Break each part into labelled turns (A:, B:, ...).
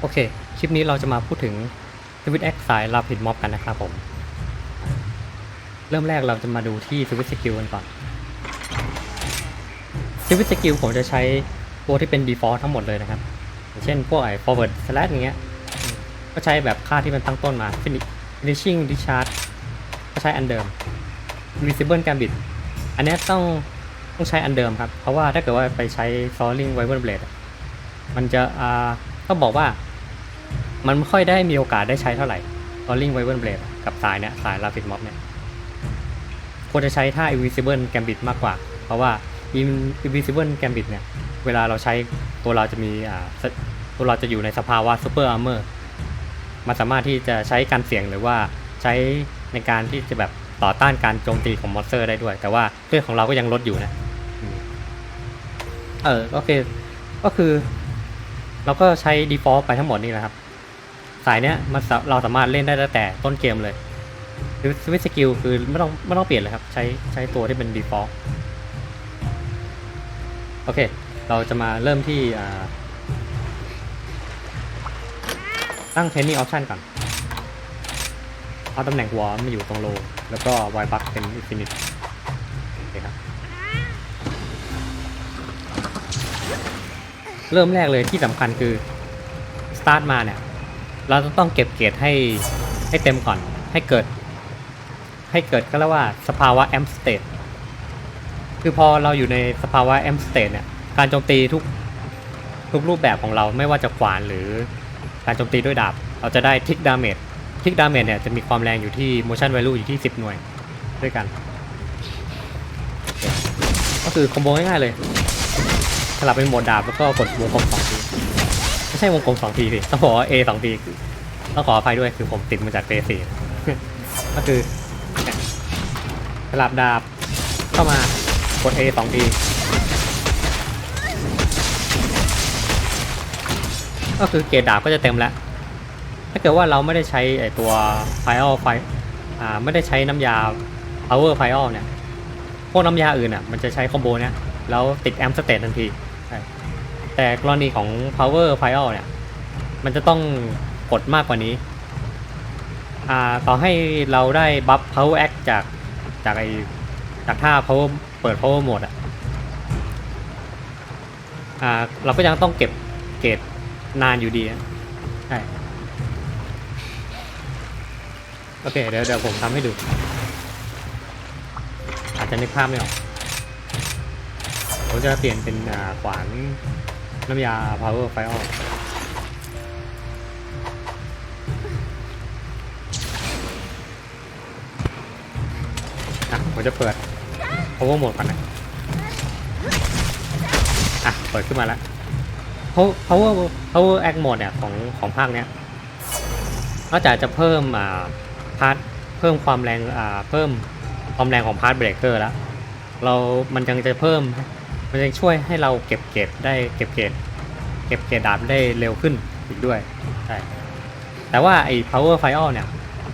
A: โอเค คลิปนี้เราจะมาพูดถึงสวิตแอคสายลาพิดม็อบกันนะครับผม เริ่มแรกเราจะมาดูที่สวิตสกิลกันก่อนสวิตสกิลผมจะใช้ตัวที่เป็น default ทั้งหมดเลยนะครับ เช่นพวกไอ้ forward slash อย่างเงี้ย ก็ใช้แบบค่าที่มันตั้งต้นมา Finish- finishing discharge ก็ใช้อันเดิม visible gambit อันนี้ต้องต้องใช้อันเดิมครับ เพราะว่าถ้าเกิดว่าไปใช้ soaring wyvern blade มันจะอ่า ต้องบอกว่า มันไม่ค่อยได้มีโอกาสได้ใช้เท่าไหร่ soaring wyvern blade อะกับสายเนี้ยสาย rapid mob เนี่ยควรจะใช้ท่า invisible gambit มากกว่า เพราะว่า Invisible gambit เนี่ย เวลาเราใช้ตัวเราจะมีอ่าตัวเราจะอยู่ในสภาวะ super armor มันสามารถที่จะใช้การเสี่ยงหรือว่าใช้ในการที่จะแบบต่อต้านการโจมตีของมอนสเตอร์ได้ด้วย แต่ว่าเลือดของเราก็ยังลดอยู่นะ เออ โอเค ก็คือ เราก็ใช้ default ไปทั้งหมดนี่แหละครับ สายเนี้ยมันเราสามารถเล่นได้ตั้งแต่ต้นเกมเลยคือสวิตสกิลคือไม่ต้องไม่ต้องเปลี่ยนเลยครับ ใช้ใช้ตัวที่เป็น default โอเค เราจะมาเริ่มที่ตั้ง training option ก่อน เอาตำแหน่งหัวมาอยู่ตรงโล แล้วก็ y buck เป็น infinite เริ่มแรกเลยที่สำคัญคือ start มาเนี่ย เราจะต้องเก็บเกรดให้ให้เต็มก่อน ให้เกิด ให้เกิดก็เรียกว่าสภาวะ amp state คือพอเราอยู่ในสภาวะ amp state เนี่ย การโจมตีทุกทุกรูปแบบของเราไม่ว่าจะขวานหรือการโจมตีด้วยดาบ เราจะได้ทิกดาเมจทิกดาเมจเนี่ยจะมีความแรงอยู่ที่ motion value อยู่ที่ 10 หน่วยด้วยกัน ก็คือคอมโบง่ายๆเลย สลับเป็นโหมดดาบแล้วก็กดวงกลมสองทีไม่ใช่วงกลมสองทีสิต้องบอกว่า A สองทีต้องขออภัยด้วยคือผมติดมาจากเ P สี่ก็คือสลับดาบเข้ามากด A สองทีก็คือเกรดดาบก็จะเต็มแล้ว ถ้าเกิดว่าเราไม่ได้ใช้ไอตัว Fire Fire อ่าไม่ได้ใช้น้ำยา Power Fire เนี่ย พวกน้ำยาอื่นอะมันจะใช้คอมโบเนี้ยแล้วติดแอมสเตตทันที แต่กรณีของ Power Fire เนี่ย มันจะต้องกดมากกว่านี้ อ่า ต่อให้เราได้บัฟ Power Act จาก จากไอจากท่า Power เปิด Power Mode อะ อ่า เราก็ยังต้องเก็บเกรดนานอยู่ดีใช่โอเค เดี๋ยวเดี๋ยวผมทำให้ดู อาจจะนึกภาพไม่ออก ผมจะเปลี่ยนเป็นขวาน น้ำยา power fire อะผมจะเปิด power mode ก่อนนะ อะ เปิดขึ้นมาแล้ว power power power act mode เนี่ยของของภาคเนี้ยนอกจากจะเพิ่มอ่าพาร์ทเพิ่มความแรงอ่าเพิ่มความแรงของพาร์ทเบรกเกอร์แล้ว เรามันยังจะเพิ่ม มันยังช่วยให้เราเก็บเกรดได้เก็บเกรดเก็บเกรดดาบได้เร็วขึ้นอีกด้วยใช่แต่ว่าไอ้ power fire เนี่ย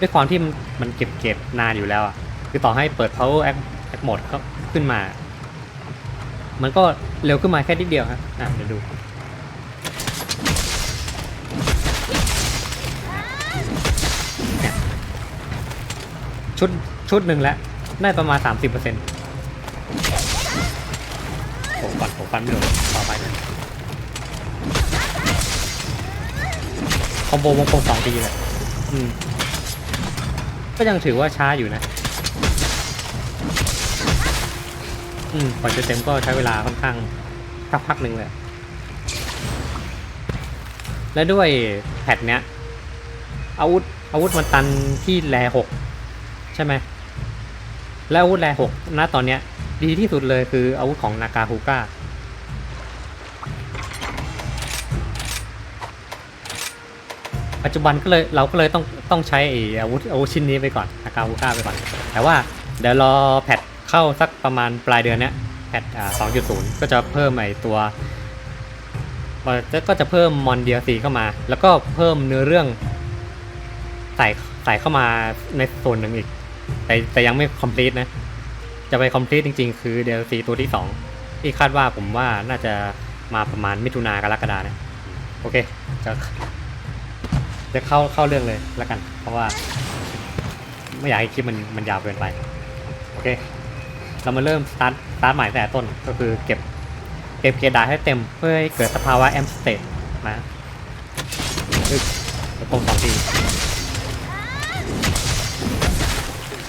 A: ด้วยความที่มันมันเก็บเกรดนานอยู่แล้วอะคือต่อให้เปิด power act act mode ก็ขึ้นมา มันก็เร็วขึ้นมาแค่นิดเดียวครับอะเดี๋ยวดูชุดชุดหนึ่งแล้วได้ประมาณ 30%ผม ฟันผมฟันไม่โดนต่อไปนะคอมโบวงกลมสองทีเลยอืมก็ยังถือว่าช้าอยู่นะ อืมกว่าจะเต็มก็ใช้เวลาค่อนข้างสักพักหนึ่งเลย และด้วยแพทเนี้ย อาวุธอาวุธมันตันที่แลหกใช่ไหม แล้วอาวุธแรหกณตอนเนี้ย ดีที่สุดเลยคืออาวุธของนากาฮูก้า ปัจจุบันก็เลยเราก็เลยต้องต้องใช้อาวุธอาวุธชิ้นนี้ไปก่อนนากาฮูก้าไปก่อน แต่ว่าเดี๋ยวรอแพทเข้าสักประมาณปลายเดือนเนี้ยแพทอ่า2.0ก็จะเพิ่มไอ้ตัวก็จะเพิ่มมอนเดียซีเข้ามา แล้วก็เพิ่มเนื้อเรื่องใส่ใส่เข้ามาในส่วนหนึ่งอีก แต่แต่ยังไม่ complete นะ จะไป complete จริงๆ คือ DLC ตัวที่ 2 ที่คาดว่าผมว่าน่าจะมาประมาณมิถุนากรกฎาเนี่ยโอเคจะ จะเข้าเข้าเรื่องเลยแล้วกัน เพราะว่า ไม่อยากให้คลิปมันมันยาวเกินไป โอเค เรามาเริ่มสตาร์ทสตาร์ทใหม่แต่ต้นก็คือเก็บเก็บเกดดาให้เต็มเพื่อให้เกิดสภาวะแอมสเตทมาอึ๊บแล้วตรงสองที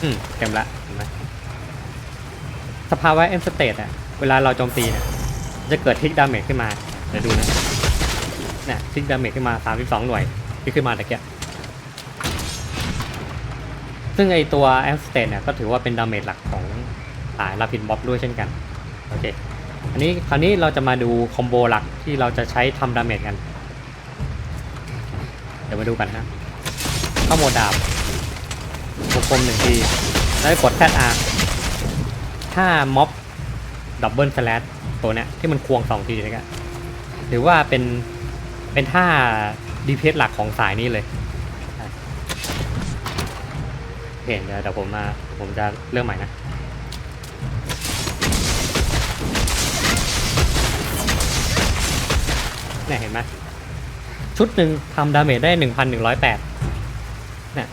A: อืมเต็มละเห็นไหมสภาวะแอมสเตทอะเวลาเราโจมตีเนี่ยจะเกิดทิกดาเมจขึ้นมาเดี๋ยวดูนะเนี่ยทิกดาเมจขึ้นมา 32 หน่วย ที่ขึ้นมาตะเกียซึ่งไอตัวแอสเตทเนี่ยก็ถือว่าเป็นดาเมจหลักของสายลาพินบ๊อบด้วยเช่นกันโอเคอันนี้คราวนี้เราจะมาดูคอมโบหลักที่เราจะใช้ทำดาเมจกัน เดี๋ยวมาดูกันนะเข้าโหมดดาบวงกลมหนึ่งที แล้วกดแ ZR ถ้าม็อบดับเบิลสแลชตัวเนี้ยที่มันควงสองทีนะครับหรือว่าเป็นเป็นท่า ดีเพสหลักของสายนี้เลยเห็นเดี๋ยวผมมาผมจะเริ่มใหม่นะเนี่ยเห็นไหมชุดหนึ่งทำดาเมจได้หนึ่งพันหนึ่งร้อยแปดเนี่ย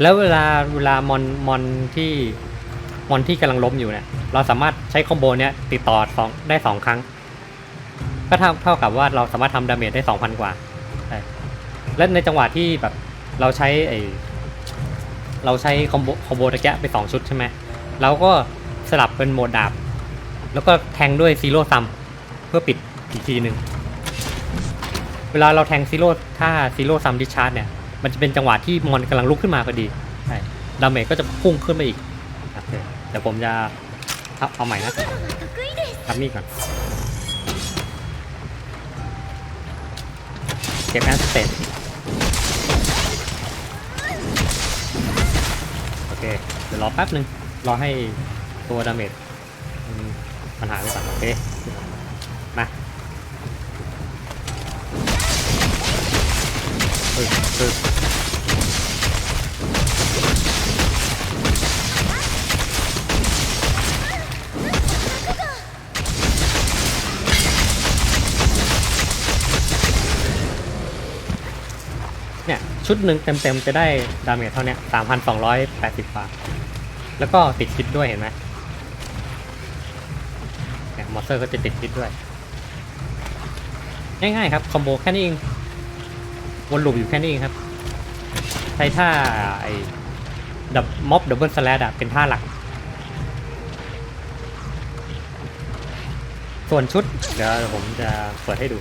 A: แล้วเวลาเวลามอนมอนที่มอนที่กำลังล้มอยู่เนี่ยเราสามารถใช้คอมโบเนี้ยติดต่อสองได้สองครั้ง ก็เท่าเท่ากับว่าเราสามารถทำดาเมจได้สองพันกว่า และในจังหวะที่แบบเราใช้ไอเราใช้คอมโบคอมโบตะแกะไปสองชุดใช่ไหมเราก็สลับเป็นโหมดดาบ แล้วก็แทงด้วยซีโร่ซัมเพื่อปิดอีกทีหนึ่งเวลาเราแทงซีโร่ถ้าซีโร่ซัมดิชาร์จเนี่ย มันจะเป็นจังหวะที่มอนกำลังลุกขึ้นมาพอดีใช่ดาเมจก็จะพุ่งขึ้นไปอีกโอเคเดี๋ยวผมจะเอาใหม่นะทำนี่ก่อนเก็บแอนสเตต ดี๋ยวรอแป๊บหนึ่งรอให้ตัวดาเมจมันมันหายไปก่อนโอเค มาปึ๊บปึ๊บ เนี่ยชุดหนึ่งเต็มๆจะได้ดาเมจเท่านี้สามพันสองร้อยแปดสิบบาทแล้วก็ติดคิดด้วยเห็นไหมเนี่ยมอสเตอร์ก็จะติดคิดด้วย ง่ายๆครับคอมโบแค่นี้เองวนลูปอยู่แค่นี้เองครับใช้ท่าไอ้ดับม็อบดับเบิลสแลดอะเป็นท่าหลัก ส่วนชุด เดี๋ยวผมจะเปิดให้ดู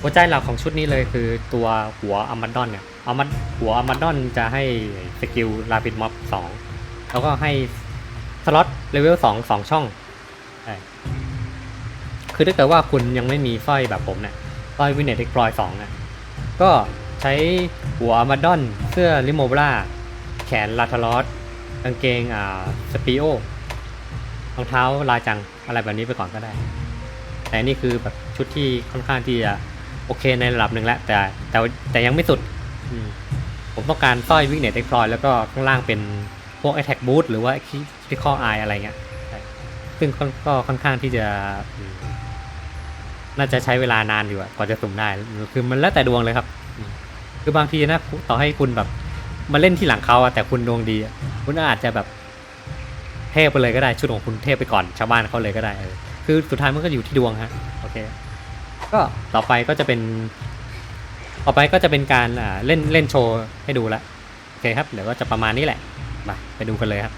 A: หัวใจหลักของชุดนี้เลยคือตัวหัวอมาดอนเนี่ยอามาหัวอมาดอนจะให้สกิลลาปิดม็อบสองแล้วก็ให้สล็อตเลเวลสองสองช่อง คือถ้าเกิดว่าคุณยังไม่มีสร้อยแบบผมเนี่ยสร้อยวินเนตเอ็กพลอยสองเนี่ยก็ใช้หัวอมาดอนเสื้อลิโมบราแขนลาทารอสกางเกงอ่าสปีโอรองเท้าลายจังอะไรแบบนี้ไปก่อนก็ได้ แต่นี่คือแบบชุดที่ค่อนข้างที่จะ โอเคในระดับหนึ่งแล้วแต่แต่แต่ยังไม่สุด ผมต้องการสร้อยวิกเนตเอ็กพลอยแล้วก็ข้างล่างเป็นพวก Attack Boost หรือว่า Critical Eye อะไรเงี้ยซึ่งก็ค่อนข้างที่จะ น่าจะใช้เวลานานอยู่อะกว่าจะสุ่มได้ คือมันแล้วแต่ดวงเลยครับ คือบางทีนะต่อให้คุณแบบมาเล่นที่หลังเขาอะแต่คุณดวงดี คุณอาจจะแบบเทพไปเลยก็ได้ชุดของคุณเทพไปก่อนชาวบ้านเขาเลยก็ได้ คือสุดท้ายมันก็อยู่ที่ดวงฮะ โอเค ก็ต่อไปก็จะเป็น ต่อไปก็จะเป็นการเล่นเล่นโชว์ให้ดูละโอเคครับเดี๋ยวก็จะประมาณนี้แหละมาไปดูกันเลยครับ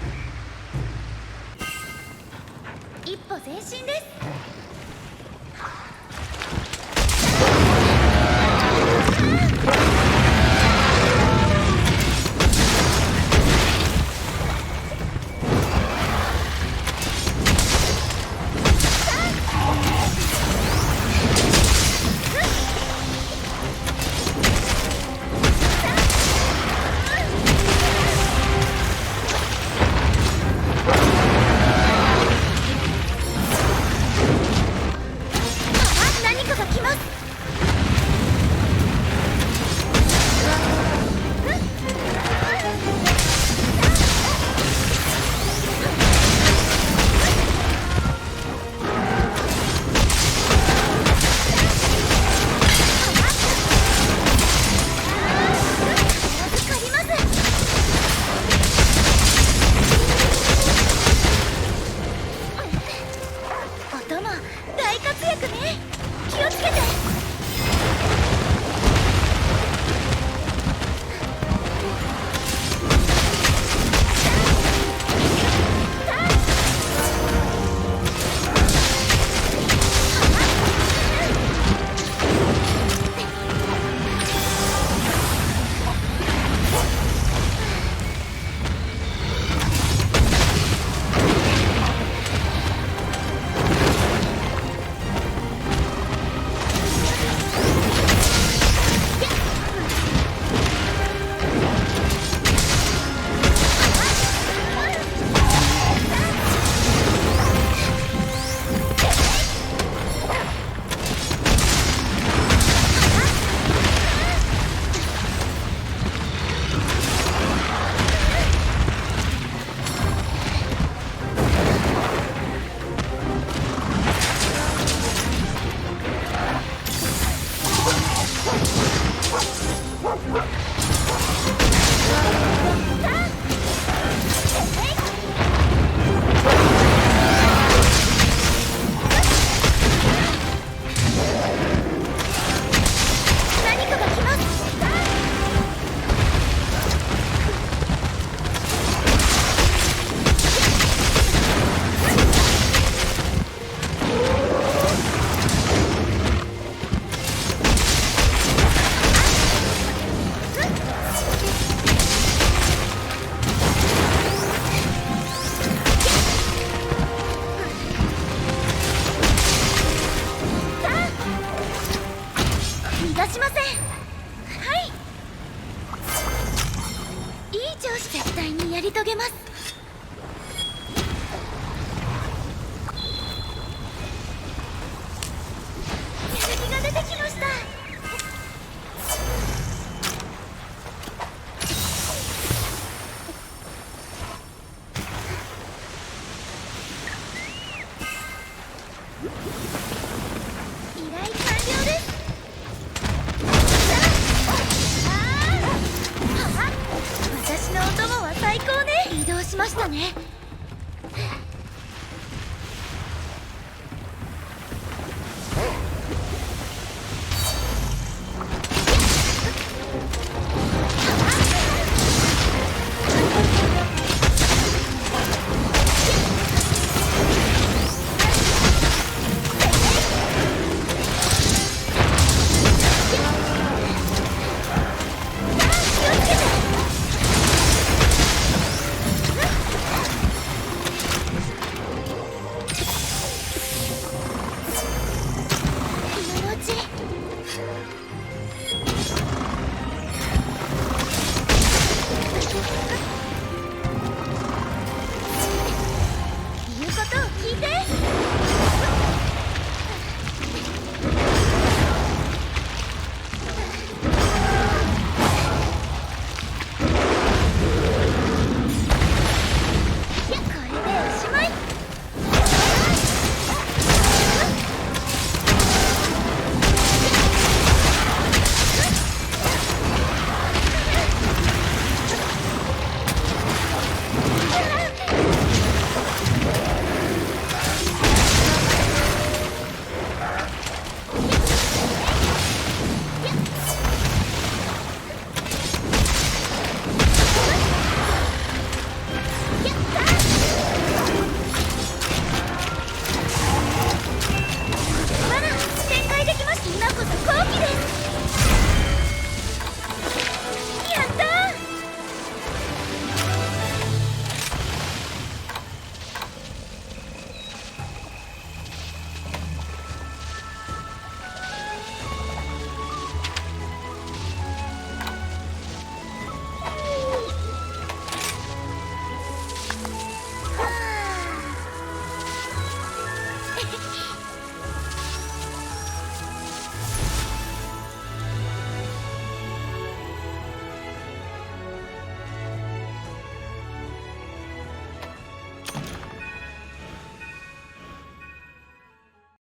B: ましたね。